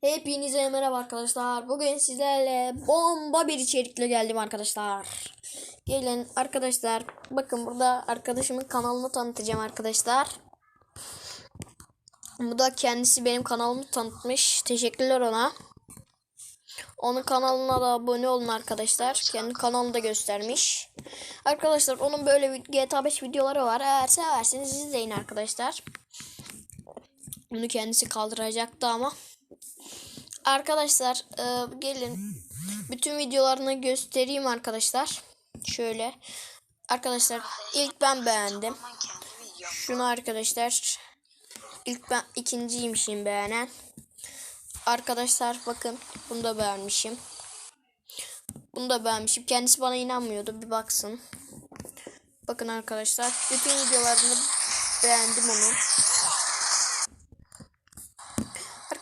Hepinize merhaba arkadaşlar. Bugün sizlerle bomba bir içerikle geldim arkadaşlar. Gelin arkadaşlar. Bakın burada arkadaşımın kanalını tanıtacağım arkadaşlar. Bu da kendisi benim kanalımı tanıtmış. Teşekkürler ona. Onun kanalına da abone olun arkadaşlar. Kendi kanalını da göstermiş. Arkadaşlar onun böyle GTA 5 videoları var. Eğer severseniz izleyin arkadaşlar. Bunu kendisi kaldıracaktı ama. Arkadaşlar e, gelin bütün videolarını göstereyim arkadaşlar. Şöyle. Arkadaşlar ilk ben beğendim. Şunu arkadaşlar. İlk ben ikinciymişim beğenen. Arkadaşlar bakın bunu da beğenmişim. Bunu da beğenmişim. Kendisi bana inanmıyordu. Bir baksın. Bakın arkadaşlar. Bütün videolarını beğendim onun.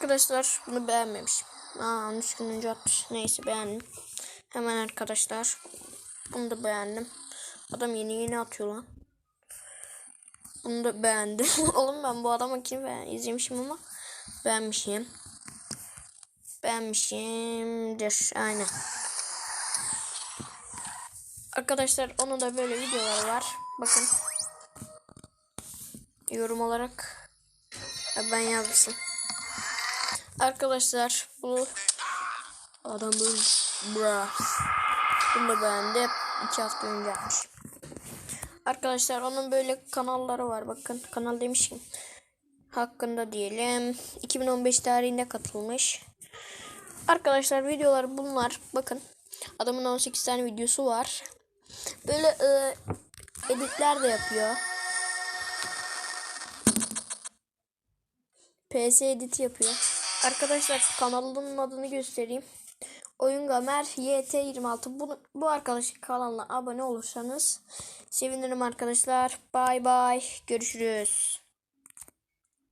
Arkadaşlar bunu beğenmemişim. Aa 13 gün önce atmış. Neyse beğendim. Hemen arkadaşlar. Bunu da beğendim. Adam yeni yeni atıyor lan. Bunu da beğendim. Oğlum ben bu adamı kim ben izlemişim ama beğenmişim. Beğenmişimdir. Aynen. Arkadaşlar onun da böyle videoları var. Bakın. Yorum olarak ben yazmışım. Arkadaşlar bu adam böyle. Bunu da beğendi. İki hafta önce yapmışım. Arkadaşlar onun böyle kanalları var. Bakın kanal demişim. Hakkında diyelim. 2015 tarihinde katılmış. Arkadaşlar videolar bunlar. Bakın. Adamın 18 tane videosu var. Böyle e, editler de yapıyor. PS edit yapıyor. Arkadaşlar kanalının adını göstereyim. Oyun Gamer YT26 bu, bu arkadaşın kanalına abone olursanız sevinirim arkadaşlar. Bay bay. Görüşürüz.